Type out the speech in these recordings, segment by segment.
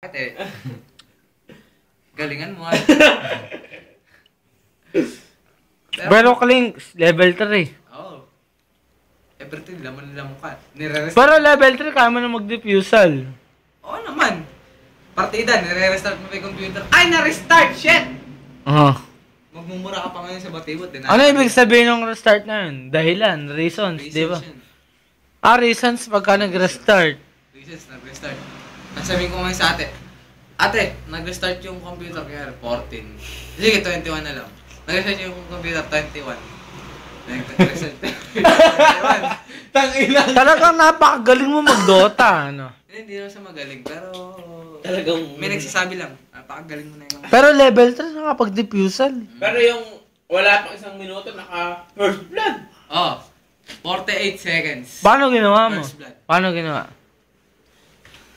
Bakit eh? Galingan mo ah. Pero Kling, level 3. Oo. Everything, laman nila mukha. Nire-restart. Pero level 3, kaya mo na mag-diffusal. Oo naman. Partida, nire-restart mo yung computer. Ay, na-restart! Shit! Oo. Magmumura ka pa ngayon sa batibot. Din Ano ibig sabihin ng restart na yun? Dahilan, reasons, di ba? Ah, reasons pagka nag-restart. Reasons, nag-restart. Ang sabihin ko ngayon sa ate, Ate, nag-restart yung computer kaya 14. Sige, 21 na lang. Nag-restart yung computer 21. Nag-restart 21. Tangina. Talagang napakagaling mo mag-Dota, ano? Hindi, hindi naman siya magaling, pero... Talagang... May nagsasabi lang, napakagaling mo na yung... Pero level 3, nakapag-diffusal. Pero yung wala pang isang minuto, naka first blood. Oh, 48 seconds. Paano ginawa mo? First blood. Paano ginawa?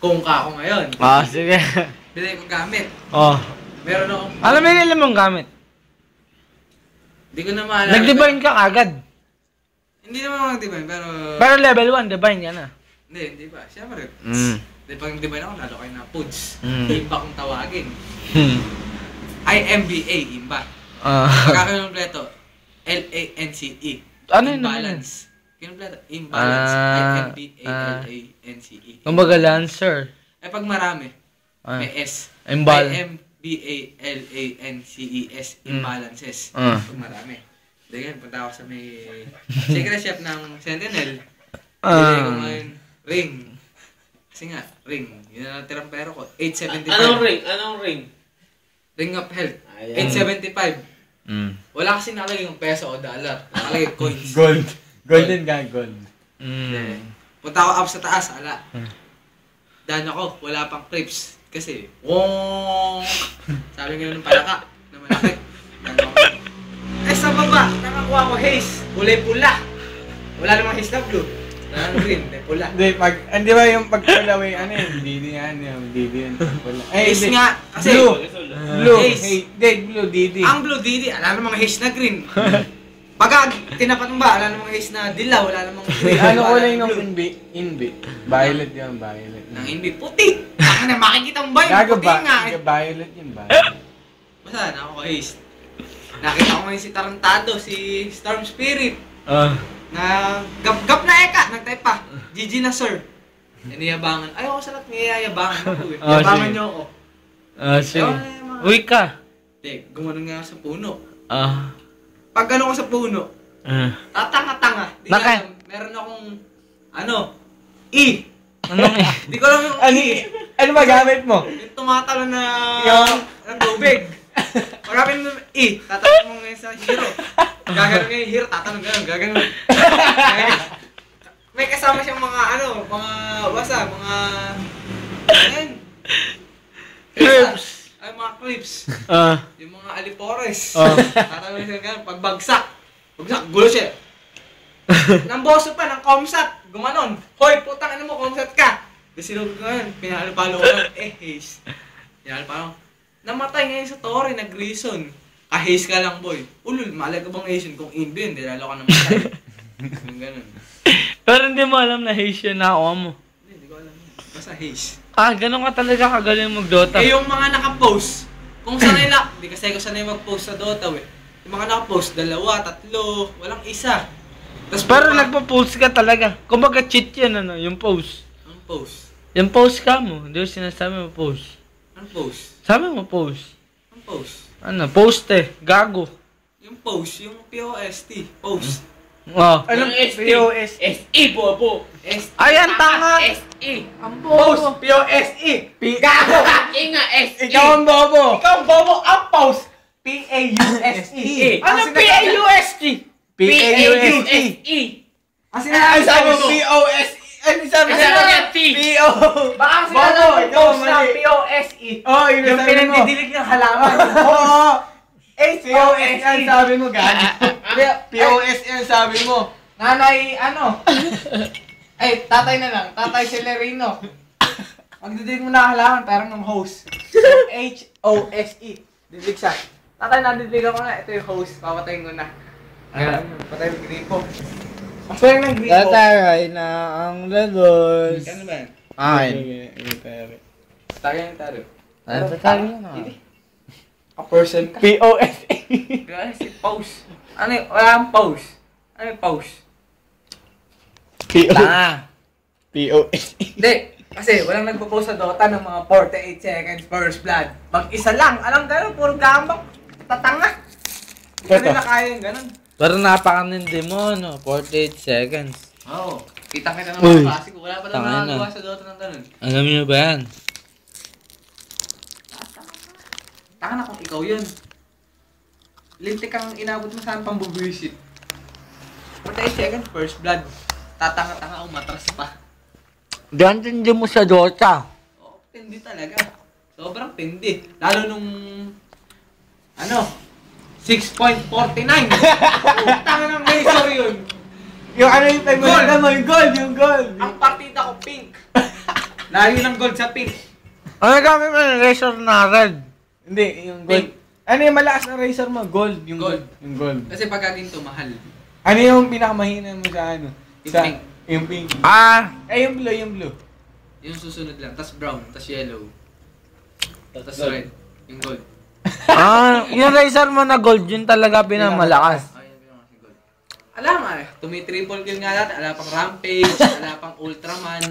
Kung ka ako ngayon, Ah, sige. bilhin ko gamit. oh. Meron akong... Ano may nila mong gamit? Hindi ko na maalala. Nag-divine ka agad. Hindi naman ako nag-divine, pero... Pero level 1, divine ka na. Hindi, hindi pa. Siyempre. Mm. Di pag nag-divine ako, lalo kayo na puds. Mm. Imba kong tawagin. IMBA, imba. Ah. Pagkakanumpleto, L-A-N-C-E. Ano yun naman E. Imbalance. Kinumpleto, imbalance. Ah, I-M-B-A-L-A-N-C-E. Kumbaga lancer. Eh pag marami, Ah. may S. Imbal- I-M-B-A-L-A-N-C-E-S. Mm. Imbalances. Ah. Pag marami. Dahil punta ako sa may secret chef ng Sentinel. Ah. Ko ngayon, ring. Kasi nga, ring. Yun ang tirang pera ko. 875. Anong ring? Anong ring? Ring of health. Ayan. 875. Mm. Wala kasi nakalagay yung peso o dollar. Nakalagay coins. Gold. Golden ka, gold. Eh, Mm. Punta ako up sa taas, ala. Hmm. Dan ako, wala pang crips. Kasi, wong! Sabi nga ng palaka na malaki. Eh, sa baba, nakakuha ko haze. Kulay pula. Wala namang haze na blue. Wala namang green, may pula. Hindi, pag, hindi ba yung pagpulaway, ano yun? Didi yan, yung Didi yan. Eh, Haze hindi. nga, kasi Blue. Blue. Haze. Hey, hindi, blue, Didi. ang blue didi, wala namang haze na green. Pagka tinapat mo ba, wala namang haze na dilaw, wala namang green. ano kulay blue. inbi? Inbi. Violet yun, violet. Nang hindi puti. Ako na makikita mo ba yung Gago puti ba? nga eh. Violet yun, violet. Basta na ako haze. Nakita ko ngayon si Tarantado, si Storm Spirit. Ah. Na gap-gap na eka, nagtype pa. GG na sir. Iniyabangan. Ay, ako sa lahat niyayabangan ako eh. Ah, Yabangan sige. niyo ako. Ah, sige. Yung mga- Uy ka. Hindi, gumanon nga sa puno. Ah. Pag gano'n ko sa puno, Ah. tatanga-tanga. Di Naka- alam, meron akong, ano, E. Anong eh? Di ko alam yung Ano, E. ano ba gamit mo? Yung tumatalo na, Yung- ng tubig. Pagkapin mo, E, tatanong mo ngayon sa hero. Gaganon ngayon hero, tatanong gano'n, gaganon. May kasama siyang mga, ano, mga, basa, mga, ano yan? Clips. Ah. Yung mga alipores. Oh. Tatanong siya gano'n, pag bagsak. Bagsak, gulo siya. Nang boso pa, ng comsat. Gumanon. Hoy, putang ano mo, comsat ka. Kasi sinugod ko ngayon, pinalipalo ko eh, haze. Pinalipalo ko. Namatay ngayon sa Torre, nag-reason. Ah-haze ka lang, boy. Ulul, malay ko bang reason kung inbi yun, di lalo ka namatay. Yung ganun. Pero hindi mo alam na haze yun na mo. Hindi, hindi ko alam. Basta haze. Ah, ganun ka talaga kagaling mag-Dota. Eh, yung mga nakapost, kung sanay lang, di kasi ako sanay mag-post sa Dota, eh. Yung mga nakapost, dalawa, tatlo, walang isa. Tapos Pero nagpo-post ka talaga. Kumbaga cheat yan, ano, yung post. Ang post? Yung post ka mo. Hindi ko sinasabi mo post. Ang post? Sabi mo post. Ang post? Ano, post eh. Gago. Yung post, yung P-O-S-T, post. Oh. Anong ST? POS? S-E po po. S Ay, ang tanga! S-E. Ang Post! P-O-S-E! P- Gago! Inga S-E. Ikaw ang bobo! Ikaw, bobo, ang post! P-A-U-S-E! Ano P-A-U-S-T? P-A-U-S-E! P-A-U-S-E. Kasi na sabi mo P-O-S-E! Ano sabi Kasi mo? mo T. P-O! Baka kasi Bobo, alam mo post na. P-O-S-E. Oh, yun Yung ang sabi mo. pinagdidilig ng halaman. Oo! H-O-S-E. P-O-S-E ang sabi mo, gago. P-O-S-E ang sabi mo. Nanay, ano? Ay, tatay na lang. Tatay Celerino. Magdidig mo na halaman, parang ng host. H-O-S-E. Didig siya. Tatay, nadidigan ko na. Ito yung host. Papatayin ko na. Ayan, patay yung gripo. Ang pwede ng gripo. Tataray na ang lagos. Ano ba yan? Ay. Tagay ng taro. Ano ba tayo yun ah? A-person ka. P-O-S-A. Guys, si pause. Ano yung, wala kang pause. Ano yung pause? P-O- Tanga. P-O-S-A. Hindi, kasi walang nagpo-post sa Dota ng mga 48 seconds first blood. Pag isa lang, alam gano'n, puro gambang. Tatanga. Hindi Eto. nila kaya yung gano'n. Pero napakanindi mo, no? 48 seconds. Oo. Oh, Kitang-kita ng Uy. mga klase ko. Wala pa lang Tangina. nakagawa sa Dota ng gano'n. Alam niyo ba yan? Taka na kung ikaw yun. Lintik kang inabot mo saan pang bubuisit. 48 seconds first blood. Tatanga-tanga umatras pa. Diyan tindi mo sa Dota. Oo, tindi talaga. Sobrang tindi. Lalo nung, ano, 6.49. Tanga ng laser yun. Yung ano yung time Gold. mo, yung gold, yung gold. Ang partida ko pink. Layo ng gold sa pink. Ano gamit mo ng razor na red? Hindi, yung gold. Pink. Ano yung malakas na razor mo? Gold. Yung Gold. Yung gold. Kasi pag ginto, mahal. Ano yung pinakamahina mo sa ano? Yung sa, pink. Yung pink. Ah! Eh, yung blue, yung blue. Yung susunod lang. Tapos brown, tapos yellow. Tapos Gold. red. Yung gold. ah, yung razor mo na gold, yun talaga pinamalakas. Ayun, yun kasi gold. Alam nga eh, tumi-triple kill nga natin. Ala pang rampage, ala pang ultraman.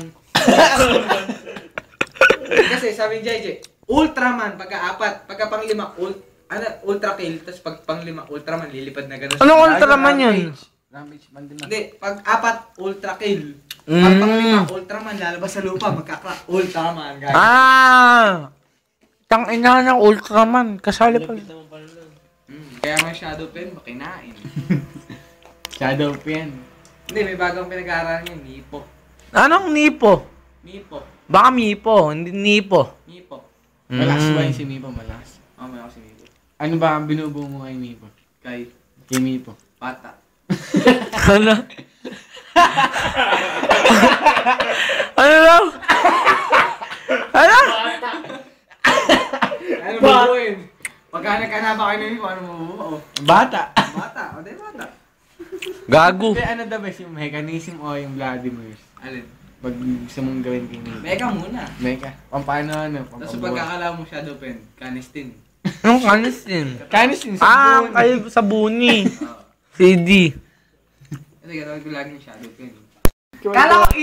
kasi sabi ni JJ, ultraman pagka-apat, pagka pang lima, ult ano, ultra kill, tapos pag pang lima, ultraman, lilipad na gano'n. Anong Ultraman yun? Rampage, Mandela. Hindi, pag apat, ultra kill. Pag pang lima, Mm. ultraman, lalabas sa lupa, magkakrak, ultraman, guys. Ah! Tang ina ng Ultraman. Kasali pa. Mm, kaya may shadow pen, makinain. Shadow pen. Hindi, may bagong pinag-aaralan yun, Nipo. Anong Nipo? Nipo. Baka Mipo, hindi Nipo. Nipo. Mm. ba yung si Mipo? Malakas. Oh, may ako si Nipo. Ano ba ang binubuo mo kay Mipo? Kay Kay Mipo. Pata. Ano? ano daw? ano? Ano bubuin? Pagka nagkana ba kayo ng Nipo, ano mabubuo? Bata. Bata, o di bata. Gago. Hindi, ano daw ba yung mechanism o yung Vladimir? Alin? Pag gusto mong gawin kay Mipo. Mega muna. Mecha. Pang paano ano? Pang Tapos pagkakala mo shadow pen, canistin. Anong kanis din? Kanis yung Ah, sabon. kayo sa Buni. CD. Kasi gatawag ko lagi yung shadow pen. Kala ko